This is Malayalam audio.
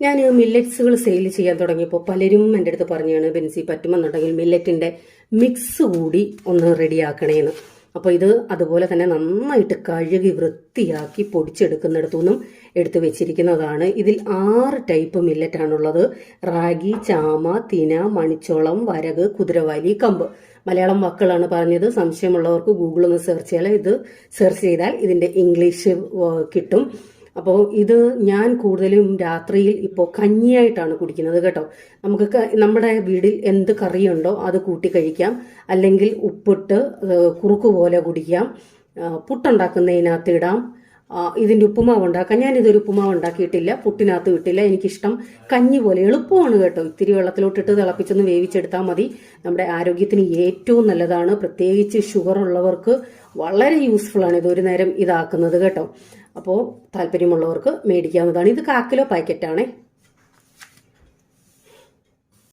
ഞാൻ മില്ലറ്റ്സുകൾ സെയിൽ ചെയ്യാൻ തുടങ്ങിയപ്പോൾ പലരും എന്റെ അടുത്ത് പറഞ്ഞാണ് ബെൻസി പറ്റുമെന്നുണ്ടെങ്കിൽ മില്ലറ്റിന്റെ മിക്സ് കൂടി ഒന്ന് റെഡിയാക്കണേന്ന് അപ്പോൾ ഇത് അതുപോലെ തന്നെ നന്നായിട്ട് കഴുകി വൃത്തിയാക്കി പൊടിച്ചെടുക്കുന്നിടത്തുനിന്നും എടുത്ത് വെച്ചിരിക്കുന്നതാണ്. ഇതിൽ ആറ് ടൈപ്പ് മില്ലറ്റാണുള്ളത്. റാഗി ചാമ തിന മണിച്ചോളം വരക് കുതിരവാലി കമ്പ്. മലയാളം വാക്കുകളാണ് പറഞ്ഞത്. സംശയമുള്ളവർക്ക് ഗൂഗിൾ ഒന്ന് സെർച്ച് ചെയ്യാൻ ഇത് സെർച്ച് ചെയ്താൽ ഇതിന്റെ ഇംഗ്ലീഷ് കിട്ടും. അപ്പോൾ ഇത് ഞാൻ കൂടുതലും രാത്രിയിൽ ഇപ്പോൾ കഞ്ഞിയായിട്ടാണ് കുടിക്കുന്നത് കേട്ടോ. നമുക്ക് നമ്മുടെ വീട്ടിൽ എന്ത് കറിയുണ്ടോ അത് കൂട്ടി കഴിക്കാം. അല്ലെങ്കിൽ ഉപ്പിട്ട് കുറുക്ക് പോലെ കുടിക്കാം. പുട്ടുണ്ടാക്കുന്നതിനകത്ത് ഇടാം. ഇതിന്റെ ഉപ്പുമാവ് ഉണ്ടാക്കാം. ഇതൊരു ഉപ്പുമാവ് ഉണ്ടാക്കിയിട്ടില്ല. പുട്ടിനകത്ത് വിട്ടില്ല എനിക്കിഷ്ടം കഞ്ഞി പോലെ എളുപ്പമാണ് കേട്ടോ. ഇത്തിരി വെള്ളത്തിലോട്ടിട്ട് തിളപ്പിച്ചൊന്ന് വേവിച്ചെടുത്താൽ മതി. നമ്മുടെ ആരോഗ്യത്തിന് ഏറ്റവും നല്ലതാണ്. പ്രത്യേകിച്ച് ഷുഗർ ഉള്ളവർക്ക് വളരെ യൂസ്ഫുൾ ആണ് ഇത്. ഒരു നേരം ഇതാക്കുന്നത് കേട്ടോ. അപ്പോൾ താല്പര്യമുള്ളവർക്ക് മേടിക്കാവുന്നതാണ്. ഇത് കാക്കിലോ പാക്കറ്റാണേ.